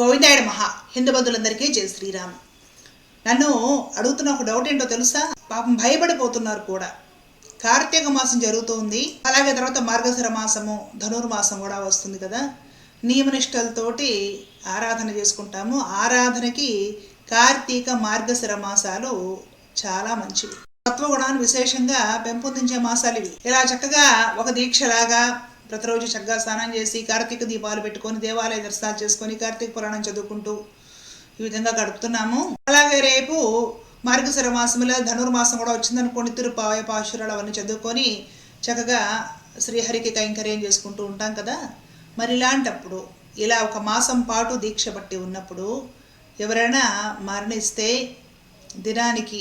గోవిందాయుడు మహా హిందూ బంధువులందరికీ జై శ్రీరామ్. నన్ను అడుగుతున్న ఒక డౌట్ ఏంటో తెలుసా? పాపం భయపడిపోతున్నారు కూడా. కార్తీక మాసం జరుగుతుంది. అలాగే తర్వాత మార్గశిర మాసము ధనుర్మాసం కూడా వస్తుంది కదా. నియమనిష్టలతోటి ఆరాధన చేసుకుంటాము. ఆరాధనకి కార్తీక మార్గశిర మాసాలు చాలా మంచివి. తత్వగుణాన్ని విశేషంగా పెంపొందించే మాసాలు ఇవి. ఇలా చక్కగా ఒక దీక్షలాగా ప్రతిరోజు చక్కగా స్నానం చేసి కార్తీక దీపాలు పెట్టుకొని దేవాలయ దర్శనాలు చేసుకొని కార్తీక పురాణం చదువుకుంటూ ఈ విధంగా గడుపుతున్నాము. అలాగే రేపు మార్గశర మాసంలో ధనుర్మాసం కూడా వచ్చిందనుకోండి తిరుపాయ పాశురాలు అవన్నీ చదువుకొని చక్కగా శ్రీహరికి కైంకర్యం చేసుకుంటూ ఉంటాం కదా. మరి ఇలాంటప్పుడు ఇలా ఒక మాసం పాటు దీక్ష బట్టి ఉన్నప్పుడు ఎవరైనా మరణిస్తే దినానికి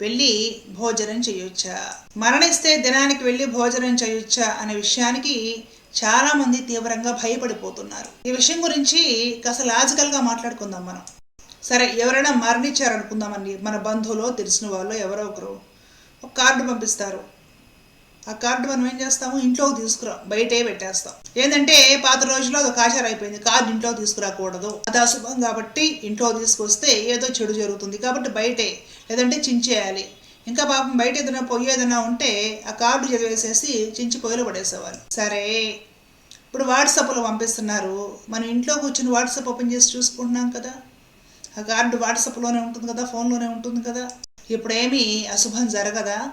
వెళ్ళి భోజనం చేయొచ్చా మరణిస్తే దినానికి వెళ్ళి భోజనం చేయొచ్చా అనే విషయానికి చాలా మంది తీవ్రంగా భయపడిపోతున్నారు. ఈ విషయం గురించి కాస్త లాజికల్గా మాట్లాడుకుందాం మనం. సరే ఎవరైనా మరణించారనుకుందామండి మన బంధువులో తెలిసిన వాళ్ళు ఎవరో ఒకరు ఒక కార్డు పంపిస్తారు. ఆ కార్డు మనం ఏం చేస్తాము? ఇంట్లోకి తీసుకురా బయటే పెట్టేస్తాం. ఏంటంటే పాత రోజుల్లో అది ఒక ఆచారం అయిపోయింది. కార్డు ఇంట్లో తీసుకురాకూడదు. అది అశుభం కాబట్టి ఇంట్లో తీసుకొస్తే ఏదో చెడు జరుగుతుంది కాబట్టి బయటే లేదంటే చించేయాలి. ఇంకా పాపం బయట ఏదైనా పొయ్యి ఏదైనా ఉంటే ఆ కార్డు చదివేసేసి చించి పొయ్యిలో పడేసేవాళ్ళు. సరే ఇప్పుడు వాట్సాప్లో పంపిస్తున్నారు. మనం ఇంట్లో కూర్చుని వాట్సాప్ ఓపెన్ చేసి చూసుకుంటున్నాం కదా. ఆ కార్డు వాట్సాప్లోనే ఉంటుంది కదా ఫోన్లోనే ఉంటుంది కదా. ఇప్పుడేమీ అశుభం జరగదా?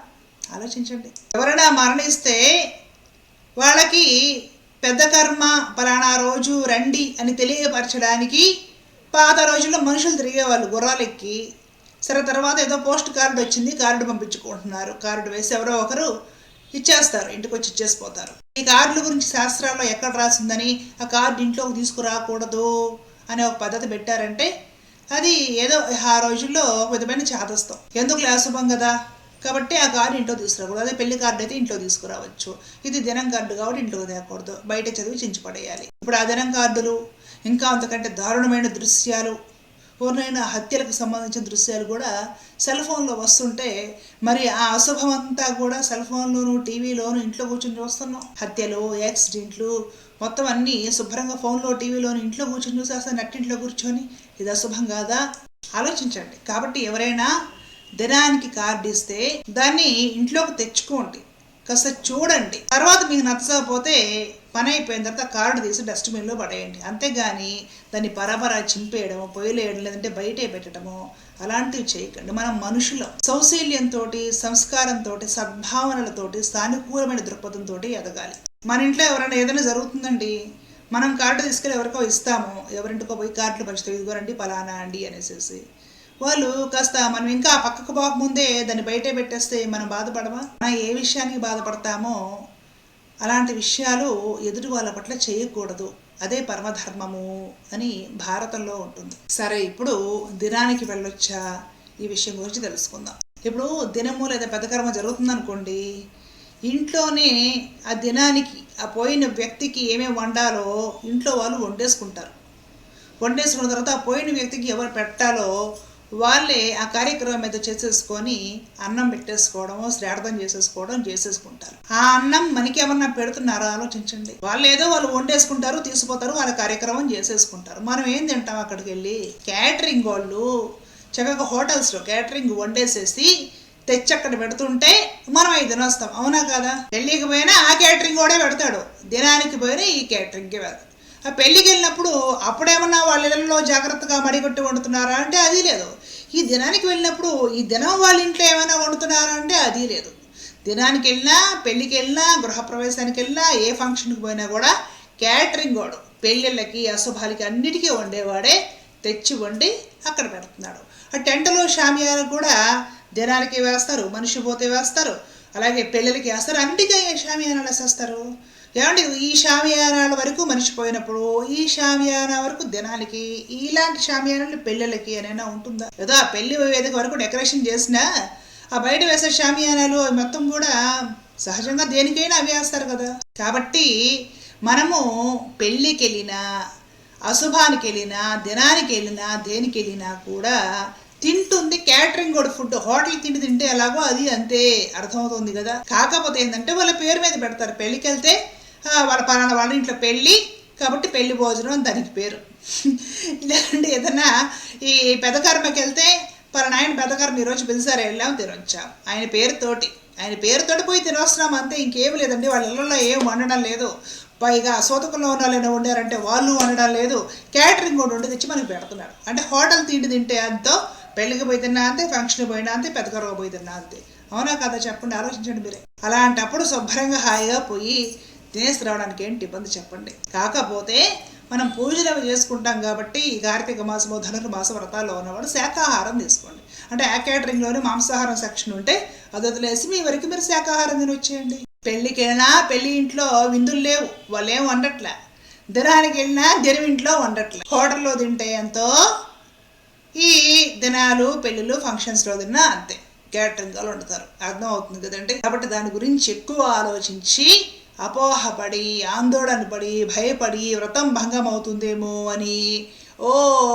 ఆలోచించండి. ఎవరైనా మరణిస్తే వాళ్ళకి పెద్ద కర్మ పలానా రోజు రండి అని తెలియపరచడానికి పాత రోజుల్లో మనుషులు తిరిగేవాళ్ళు గుర్రాలెక్కి. సరే తర్వాత ఏదో పోస్ట్ కార్డు వచ్చింది కార్డు పంపించుకుంటున్నారు. కార్డు వేసి ఎవరో ఒకరు ఇచ్చేస్తారు ఇంటికి వచ్చి ఇచ్చేసిపోతారు. ఈ కార్డుల గురించి శాస్త్రాల్లో ఎక్కడ రాసిందని ఆ కార్డు ఇంట్లోకి తీసుకురాకూడదు అనే ఒక పద్ధతి పెట్టారంటే అది ఏదో ఆ రోజుల్లో ఒక విధమైన చాదస్తం. ఎందుకు లేశుభం కదా? కాబట్టి ఆ కార్డు ఇంట్లో తీసుకురాకూడదు. అదే పెళ్ళి కార్డు అయితే ఇంట్లో తీసుకురావచ్చు. ఇది దినం కార్డు కాబట్టి ఇంట్లో తేకూడదు. బయట చదివి చించిపడేయాలి. ఇప్పుడు ఆ దినం కార్డులు ఇంకా అంతకంటే దారుణమైన దృశ్యాలు పూర్ణమైన హత్యలకు సంబంధించిన దృశ్యాలు కూడా సెల్ ఫోన్లో వస్తుంటే మరి ఆ అశుభం అంతా కూడా సెల్ ఫోన్లోను టీవీలోను ఇంట్లో కూర్చొని చూస్తున్నాం. హత్యలు యాక్సిడెంట్లు మొత్తం అన్నీ శుభ్రంగా ఫోన్లో టీవీలోను ఇంట్లో కూర్చొని చూసేస్తాను నట్టింట్లో కూర్చొని. ఇది అశుభం కాదా? ఆలోచించండి. కాబట్టి ఎవరైనా దినానికి కార్డు ఇస్తే దాన్ని ఇంట్లోకి తెచ్చుకోండి. కాస్త చూడండి. తర్వాత మీకు నచ్చకపోతే పని అయిపోయిన తర్వాత కార్డు తీసి డస్ట్బిన్లో పడేయండి. అంతేగాని దాన్ని పరపరా చింపేయడము పొయ్యిలేయడం లేదంటే బయటే పెట్టడము అలాంటివి చేయకండి. మనం మనుషులం. సౌశీల్యంతో సంస్కారంతో సద్భావనలతోటి సానుకూలమైన దృక్పథంతో ఎదగాలి. మన ఇంట్లో ఎవరైనా ఏదైనా జరుగుతుందండి. మనం కార్డు తీసుకెళ్ళి ఎవరికో ఇస్తాము. ఎవరింటికో పోయి కార్డులు పంచుతాయి ఇదిగోరండి పలానా అండి అనేసి వాళ్ళు కాస్త మనం ఇంకా పక్కకు పోకముందే దాన్ని బయటే పెట్టేస్తే మనం బాధపడమా? మనం ఏ విషయానికి బాధపడతామో అలాంటి విషయాలు ఎదుటి వాళ్ళ పట్ల చేయకూడదు. అదే పరమధర్మము అని భారతంలో ఉంటుంది. సరే ఇప్పుడు దినానికి వెళ్ళొచ్చా? ఈ విషయం గురించి తెలుసుకుందాం. ఇప్పుడు దినము లేదా పెద్ద కర్మ జరుగుతుందనుకోండి ఇంట్లోనే ఆ దినానికి ఆ పోయిన వ్యక్తికి ఏమేమి వండాలో ఇంట్లో వాళ్ళు వండేసుకుంటారు. వండేసుకున్న తర్వాత ఆ పోయిన వ్యక్తికి ఎవరు పెట్టాలో వాళ్ళే ఆ కార్యక్రమం మీద చేసేసుకొని అన్నం పెట్టేసుకోవడము శ్రార్థం చేసేసుకోవడం చేసేసుకుంటారు. ఆ అన్నం మనకి ఏమన్నా పెడుతున్నారో ఆలోచించండి. వాళ్ళు ఏదో వాళ్ళు వండేసుకుంటారు తీసుకుపోతారు వాళ్ళ కార్యక్రమం చేసేసుకుంటారు. మనం ఏం తింటాం అక్కడికి వెళ్ళి క్యాటరింగ్ వాళ్ళు చక్కగా హోటల్స్లో క్యాటరింగ్ వండేసేసి తెచ్చి అక్కడ పెడుతుంటే మనం అవి తినొస్తాం. అవునా కదా? పెళ్ళికి పోయినా ఆ క్యాటరింగ్ కూడా పెడతాడు. దినానికి పోయినా ఈ క్యాటరింగ్కి పెడతాడు. ఆ పెళ్ళికి వెళ్ళినప్పుడు అప్పుడేమన్నా వాళ్ళ ఇళ్ళలో జాగ్రత్తగా మడిగొట్టి వండుతున్నారా అంటే అది లేదు. ఈ దినానికి వెళ్ళినప్పుడు ఈ దినం వాళ్ళ ఇంట్లో ఏమైనా వండుతున్నారంటే అది లేదు. దినానికి వెళ్ళినా పెళ్ళికి వెళ్ళినా గృహప్రవేశానికి వెళ్ళినా ఏ ఫంక్షన్కి పోయినా కూడా క్యాటరింగ్ వాడు. పెళ్ళిళ్ళకి అశుభాలకి అన్నిటికీ వండేవాడే తెచ్చి వండి అక్కడ పెడుతున్నాడు. ఆ టెంటలో షామియాలు కూడా దినానికి వేస్తారు మనిషి పోతే వేస్తారు అలాగే పెళ్ళిళ్ళకి వేస్తారు. అన్నిటికీ షామియానాలు వేసేస్తారు ఏమంటే ఈ షామియానాల వరకు మనిషిపోయినప్పుడు ఈ షామియానా వరకు దినానికి ఇలాంటి షామియానాలు పెళ్ళిళ్ళకి అనైనా ఉంటుందా? ఏదో ఆ పెళ్ళి వేదిక వరకు డెకరేషన్ చేసినా ఆ బయట వేసే షామియానాలు అవి మొత్తం కూడా సహజంగా దేనికైనా అవి వేస్తారు కదా. కాబట్టి మనము పెళ్ళికి వెళ్ళినా అశుభానికి వెళ్ళినా దినానికి వెళ్ళినా దేనికి వెళ్ళినా కూడా తింటుంది క్యాటరింగ్ కూడా ఫుడ్ హోటల్ తిండి తింటే ఎలాగో అది అంతే అర్థమవుతుంది కదా. కాకపోతే ఏంటంటే వాళ్ళ పేరు మీద పెడతారు. పెళ్ళికి వెళ్తే వాళ్ళ పలానా వాళ్ళ ఇంట్లో పెళ్ళి కాబట్టి పెళ్ళి భోజనం అని దానికి పేరు. లేదంటే ఏదైనా ఈ పెదకర్మకి వెళ్తే పలానా ఆయన పెదకర్మ ఈరోజు పిలిచారు వెళ్ళాం తినొచ్చాం? ఆయన పేరుతోటి. ఆయన పేరుతోటి పోయి తినొస్తున్నాం అంతే ఇంకేమి లేదండి. వాళ్ళ ఇళ్ళలో ఏం వండడం లేదు. పైగా సోతకంలో ఉన్న వాళ్ళు ఏమైనా వండారంటే వాళ్ళు వండడం లేదు. క్యాటరింగ్ కూడా ఉండి తెచ్చి మనకి పెడుతున్నారు. అంటే హోటల్ తిండి తింటే అంతో పెళ్ళికి పోయి తిన్నా అంతే ఫంక్షన్కి పోయినా అంతే పెద్దకరగా పోయి తిన్నా అంతే. అవునా కదా చెప్పండి ఆలోచించండి మీరే. అలాంటప్పుడు శుభ్రంగా హాయిగా పోయి తినేసి రావడానికి ఏంటి ఇబ్బంది చెప్పండి. కాకపోతే మనం పూజలు అవి చేసుకుంటాం కాబట్టి ఈ కార్తీక మాసము ధనుర్మాస వ్రతాల్లో ఉన్నవాడు శాకాహారం తీసుకోండి. అంటే ఆ క్యాటరింగ్లోనే మాంసాహారం సెక్షన్ ఉంటే అది వదిలేసి మీ వరకు మీరు శాకాహారం తిని వచ్చేయండి పెళ్ళికెళ్ళినా పెళ్ళి ఇంట్లో విందులు లేవు. వాళ్ళు ఏం వండట్లే. దినానికి వెళ్ళినా దినం ఇంట్లో వండట్లే. హోటల్లో తింటే ఎంతో ఈ దినాలు పెళ్ళిళ్ళు ఫంక్షన్స్లో తిన్నా అంతే. క్యాటరింగ్ వాళ్ళు వండుతారు. అర్థం అవుతుంది కదండి? కాబట్టి దాని గురించి ఎక్కువ ఆలోచించి అపోహపడి ఆందోళన పడి భయపడి వ్రతం భంగం అవుతుందేమో అని ఓ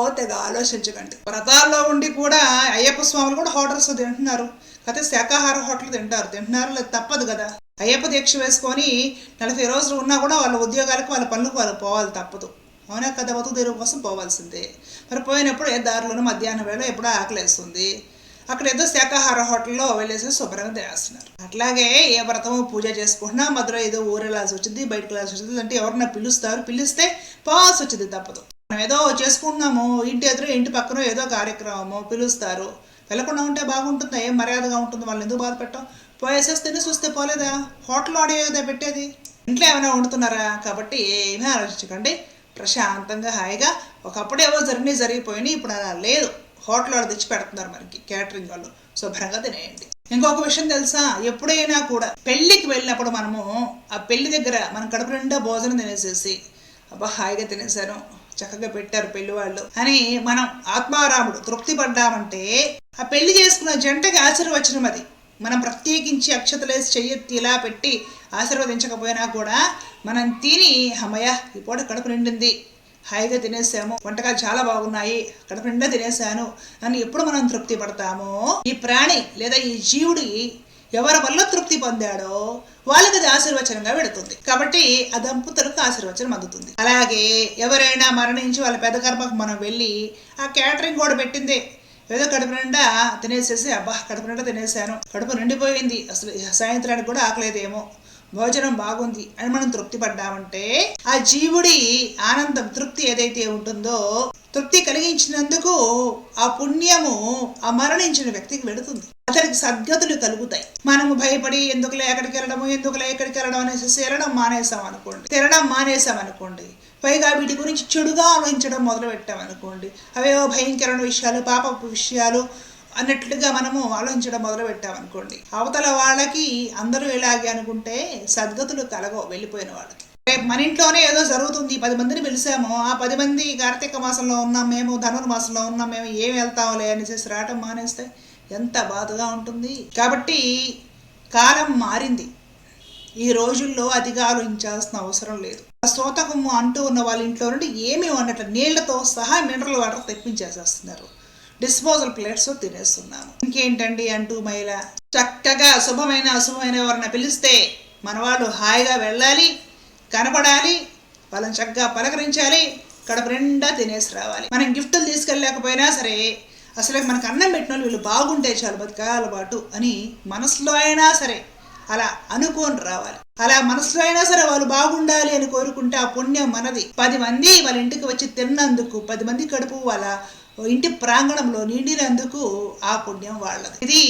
తెగ ఆలోచించకండి. వ్రతాల్లో ఉండి కూడా అయ్యప్ప స్వాములు కూడా హోటల్స్ తింటున్నారు. కాకపోతే శాకాహార హోటల్ తింటారు. తింటున్నారు లేదు తప్పదు కదా. అయ్యప్ప దీక్ష వేసుకొని నలభై రోజులు ఉన్నా కూడా వాళ్ళ ఉద్యోగాలకు వాళ్ళ పనులకు వాళ్ళు పోవాలి తప్పదు. అవునా కదా బతుకు తెరువు కోసం పోవాల్సిందే. మరి పోయినప్పుడు ఏ దారిలోనూ మధ్యాహ్నం వేళ ఎప్పుడో ఆకలేస్తుంది. అక్కడ ఏదో శాకాహార హోటల్లో వెళ్ళేసి శుభ్రంగా తినేస్తున్నారు. అట్లాగే ఏ వ్రతము పూజ చేసుకుంటున్నా మధుర ఏదో ఊరెళ్ళాల్సి వచ్చింది బయటకు వెళ్ళాల్సి వచ్చింది అంటే ఎవరన్నా పిలుస్తారు పిలిస్తే పాస్ వచ్చింది తప్పదు. మనం ఏదో చేసుకుంటున్నాము ఇంటి ఎదురు ఇంటి పక్కన ఏదో కార్యక్రమము పిలుస్తారు. వెళ్ళకుండా ఉంటే బాగుంటుందా? ఏం మర్యాదగా ఉంటుంది? వాళ్ళని ఎందుకు బాధ పెట్టాం పోయేసేసి తిని చూస్తే పోలేదా? హోటల్ ఆడియో కదా పెట్టేది. ఇంట్లో ఏమైనా వండుతున్నారా? కాబట్టి ఏమీ ఆలోచించకండి. ప్రశాంతంగా హాయిగా. ఒకప్పుడు ఏవో జరిగినాయి జరిగిపోయినాయి ఇప్పుడు అలా లేదు. హోటల్ వాళ్ళు తెచ్చి పెడుతున్నారు మనకి క్యాటరింగ్ వాళ్ళు. శుభ్రంగా తినేయండి. ఇంకొక విషయం తెలుసా? ఎప్పుడైనా కూడా పెళ్ళికి వెళ్ళినప్పుడు మనము ఆ పెళ్ళి దగ్గర మనం కడుపు నిండా భోజనం తినేసేసి అబ్బా హాయిగా తినేశాను చక్కగా పెట్టారు పెళ్ళి వాళ్ళు అని మనం ఆత్మారాముడు తృప్తి పడ్డామంటే ఆ పెళ్ళి చేసుకున్న జంటకి ఆశీర్వచనం అది. మనం ప్రత్యేకించి అక్షతలేసి చెయ్యెత్తి ఇలా పెట్టి ఆశీర్వదించకపోయినా కూడా మనం తిని అమ్మయ్య ఈ పూట కడుపు నిండింది. హాయిగా తినేసాము. వంటకాలు చాలా బాగున్నాయి. కడుపు నిండా తినేసాను. అని ఎప్పుడు మనం తృప్తి పడతామో? ఈ ప్రాణి లేదా ఈ జీవుడి ఎవరి వల్ల తృప్తి పొందాడో వాళ్ళకి అది ఆశీర్వచనంగా పెడుతుంది కాబట్టి ఆ దంపతులకు ఆశీర్వచనం అందుతుంది. అలాగే ఎవరైనా మరణించి వాళ్ళ పెద్ద కర్మకు మనం వెళ్ళి ఆ క్యాటరింగ్ కూడా పెట్టిందే. ఏదో కడుపు నిండా తినేసేసి అబ్బా కడుపు నిండా తినేసాను. కడుపు నిండిపోయింది. అసలు సాయంత్రానికి కూడా ఆకలేదేమో. భోజనం బాగుంది అని మనం తృప్తి పడ్డామంటే ఆ జీవుడి ఆనందం తృప్తి ఏదైతే ఉంటుందో తృప్తి కలిగించినందుకు ఆ పుణ్యము ఆ మరణించిన వ్యక్తికి వెళుతుంది. అతనికి సద్గతులు కలుగుతాయి. మనము భయపడి ఎందుకులే ఎక్కడికి వెళ్ళడము ఎందుకులే ఎక్కడికి వెళ్ళడం అనేసి తిరడం మానేసాం అనుకోండి. తిరడం మానేసాం అనుకోండి. పైగా వీటి గురించి చెడుగా ఆలోచించడం మొదలు పెట్టాం అనుకోండి. అవేవో భయంకరమైన విషయాలు పాపపు విషయాలు అన్నట్లుగా మనము ఆలోచించడం మొదలు పెట్టామనుకోండి అవతల వాళ్ళకి అందరూ ఇలాగే అనుకుంటే సద్గతులు కలగవు వెళ్ళిపోయిన వాళ్ళకి. రేపు మన ఇంట్లోనే ఏదో జరుగుతుంది పది మందిని పిలిచాము ఆ పది మంది కార్తీక మాసంలో ఉన్నాం మేము ధనుర్మాసంలో ఉన్నాం మేము ఏం వెళ్తాంలే అనేసి రావటం మానేస్తే ఎంత బాధగా ఉంటుంది. కాబట్టి కాలం మారింది. ఈ రోజుల్లో అతిగా ఆలోచించాల్సిన అవసరం లేదు. స్తోతకము అంటూ ఉన్న వాళ్ళ ఇంట్లో నుండి ఏమీ ఉన్నట్లు నీళ్ళతో సహా మినరల్ వాటర్ తెప్పించేసేస్తున్నారు. డిస్పోజల్ ప్లేట్స్ తినేస్తున్నాము. ఇంకేంటండి అంటూ మహిళ చక్కగా శుభమైన అశుభమైన ఎవరన్నా పిలిస్తే మనవాళ్ళు హాయిగా వెళ్ళాలి కనపడాలి వాళ్ళని చక్కగా పలకరించాలి కడుపు నిండా తినేసి రావాలి. మనం గిఫ్టులు తీసుకెళ్ళలేకపోయినా సరే అసలే మనకు అన్నం పెట్టిన వాళ్ళు వీళ్ళు బాగుంటే చాలు బతికాల పాటు అని మనసులో అయినా సరే అలా అనుకోని రావాలి. అలా మనసులో అయినా సరే వాళ్ళు బాగుండాలి అని కోరుకుంటే ఆ పుణ్యం మనది. పది మంది వాళ్ళ ఇంటికి వచ్చి తిన్నందుకు పది మంది కడుపు వాళ్ళ ఇంటి ప్రాంగణంలో నిండినందుకు ఆ పుణ్యం వాళ్ళది. ఇది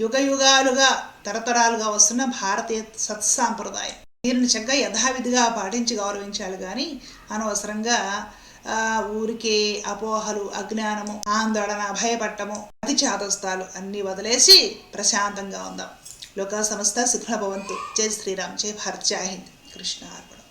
యుగ యుగాలుగా తరతరాలుగా వస్తున్న భారతీయ సత్సాంప్రదాయం. దీనిని చక్కగా యథావిధిగా పాటించి గౌరవించాలి కానీ అనవసరంగా ఆ, ఊరికే అపోహలు అజ్ఞానము ఆందోళన భయపట్టము అతి చాదస్తాలు అన్నీ వదిలేసి ప్రశాంతంగా ఉందాం. లోక సంస్థ సుఖభవంతు జై శ్రీరామ్. జై భారత్. జై హింద్. కృష్ణ అర్పణ.